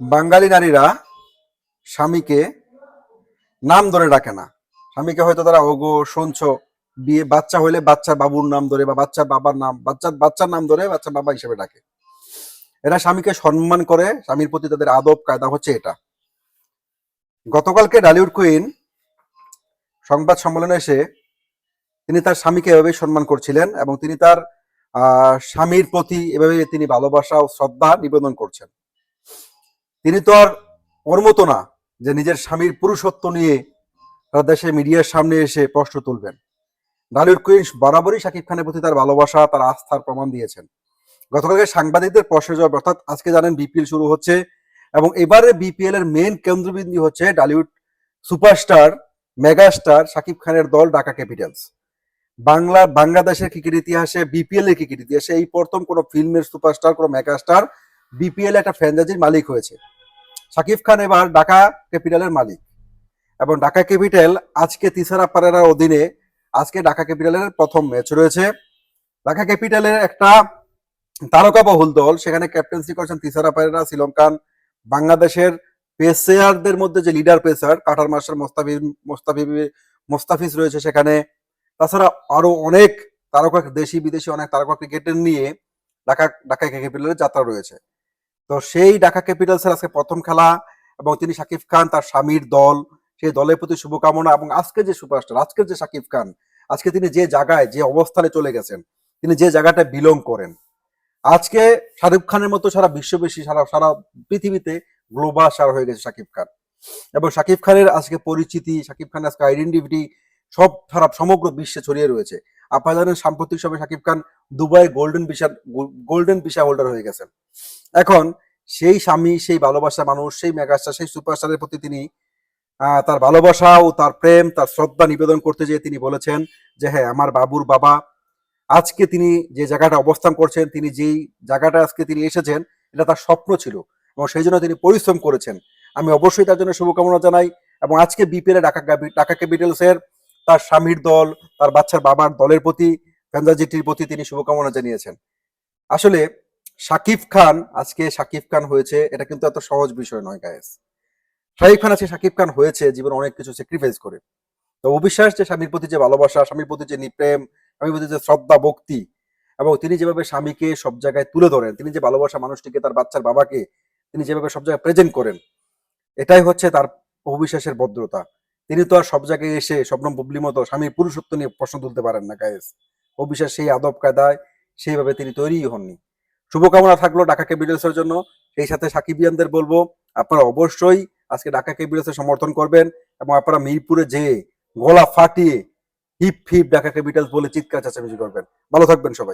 বাঙালি নারীরা স্বামীকে নাম ধরে ডাকে না। স্বামীকে হয়তো তারা, ওগো, শুনছ? বিয়ে, বাচ্চা হলে বাচ্চার বাবুর নাম ধরে বা বাচ্চা বাবার নাম, বাচ্চা, বাচ্চার নাম ধরে বাচ্চার বাবা হিসেবে ডাকে। এরা স্বামীকে সম্মান করে, স্বামীর প্রতি তাদের আদব কায়দা হচ্ছে এটা। গতকালকে ডালিউড কুইন সংবাদ সম্মেলনে এসে তিনি তার স্বামীকে এভাবে সম্মান করছিলেন এবং তিনি তার স্বামীর প্রতি এভাবে তিনি ভালোবাসা ও শ্রদ্ধা নিবেদন করছেন। তিনি তো আর ওর মতো না যে নিজের স্বামীর পুরুষত্ব নিয়ে তার দেশে মিডিয়ার সামনে এসে প্রশ্ন তুলবেন। ডালিউড কুইন্স বরাবরই শাকিব খানের প্রতি তার ভালোবাসা, তার আস্থার প্রমাণ দিয়েছেন। গতকালকে সাংবাদিকদের প্রশ্নের জবাব, অর্থাৎ আজকে জানেন বিপিএল শুরু হচ্ছে এবং এবারে বিপিএল এর মেন কেন্দ্রবিন্দু হচ্ছে ডালিউড সুপারস্টার, মেগাস্টার শাকিব খানের দল ঢাকা ক্যাপিটালস। বাংলা, বাংলাদেশের ক্রিকেট ইতিহাসে, বিপিএল এর ক্রিকেট ইতিহাসে এই প্রথম কোনো ফিল্মের সুপারস্টার, কোনো মেগাস্টার বিপিএল একটা ফ্র্যাঞ্চাইজির মালিক হয়েছে। শাকিব খান এবার ঢাকা ক্যাপিটালের মালিক। এবং ঢাকা ক্যাপিটাল আজকে তিসারা পারেরার অধীনে আজকে ঢাকা ক্যাপিটালের প্রথম ম্যাচ রয়েছে। ঢাকা ক্যাপিটালের একটা তারকা বহুল দল, সেখানে ক্যাপ্টেন্সি করছেন তিসারা পারেরা শ্রীলঙ্কান, বাংলাদেশের পেসারদের মধ্যে যে leader pacer, cutter master Mustafiz Mustafiz Mustafiz রয়েছে সেখানে। তাছাড়া আরও অনেক তারকা দেশি বিদেশি অনেক তারকা ক্রিকেটের নিয়ে ঢাকা ঢাকা ক্যাপিটালের যাত্রা রয়েছে। তো সেই ঢাকা ক্যাপিটালসের আজকে প্রথম খেলা এবং তিনি শাকিব খান তার স্বামীর দল, সেই দলের প্রতি শুভকামনা এবং আজকে যে সুপারস্টার আজকের যে শাকিব খান, আজকে তিনি যে জায়গায়, যে অবস্থানে চলে গেছেন, তিনি যে জায়গাটা বিলং করেন। আজকে শাহরুখ খানের মতো সারা বিশ্ববেশী সারা সারা পৃথিবীতে গ্লোবাল সার হয়ে গেছে শাকিব খান। এবং শাকিব খানের আজকে পরিচিতি, শাকিব খানের আজকে আইডেন্টিটি সব, সারা সমগ্র বিশ্বে ছড়িয়ে রয়েছে। আপনারা জানেন সাম্প্রতিক সময় Shakib Khan Dubai golden visa golden visa holder হয়ে গেছেন। এখন সেই স্বামী, সেই ভালোবাসা মানুষ, সেই মেগাস্টার, সেই সুপারস্টারের প্রতি তিনি তার ভালোবাসা ও তার প্রেম, তার শ্রদ্ধা নিবেদন করতে যেয়ে তিনি বলেছেন যে হ্যাঁ আমার বাবুর বাবা আজকে তিনি যে জায়গাটা অবস্থান করছেন, তিনি যেই জায়গাটা আজকে তিনি এসেছেন, এটা তার স্বপ্ন ছিল এবং সেই জন্য তিনি পরিশ্রম করেছেন। আমি অবশ্যই তার জন্য শুভকামনা জানাই এবং আজকে বিপিএল ঢাকা ঢাকা ক্যাপিটালসের তার স্বামীর দল, তার বাচ্চার বাবার দলের প্রতি ফ্যান্টাজিটির প্রতি তিনি শুভকামনা জানিয়েছেন। আসলে শাকিব খান, আজকে শাকিব খান হয়েছে, এটা কিন্তু এত সহজ বিষয় নয় গায়েস শাকিব খান আজকে শাকিব খান হয়েছে, জীবনে অনেক কিছু স্যাক্রিফাইস করে। তো অবিশ্বাস যে স্বামীর প্রতি যে ভালোবাসা, স্বামীর প্রতি যে নিপ্রেম, স্বামীর প্রতি যে শ্রদ্ধা, ভক্তি, এবং তিনি যেভাবে স্বামীকে সব জায়গায় তুলে ধরেন, তিনি যে ভালোবাসা মানুষটিকে, তার বাচ্চার বাবাকে, তিনি যেভাবে সব জায়গায় প্রেজেন্ট করেন, এটাই হচ্ছে তার অবিশ্বাসের ভদ্রতা। তিনি তো আর সব জায়গায় এসে স্বপ্ন বুবলি মতো স্বামীর পুরুষত্ব নিয়ে প্রশ্ন তুলতে পারেন না গায়েস অবিশ্বাস সেই আদব কায়দায় সেইভাবে তিনি তৈরিই হননি। শুভকামনা থাকল ঢাকা ক্যাপিটালসের জন্য। সেই সাথে সাকিবিয়ানদের বলব, আপনারা অবশ্যই আজকে ঢাকা ক্যাপিটালসের সমর্থন করবেন এবং আপনারা মিরপুরে যেয়ে গলা ফাটিয়ে হিপ হিপ ঢাকা ক্যাপিটালস বলে চিৎকার চাচামিচি করবেন। ভালো থাকবেন সবাই।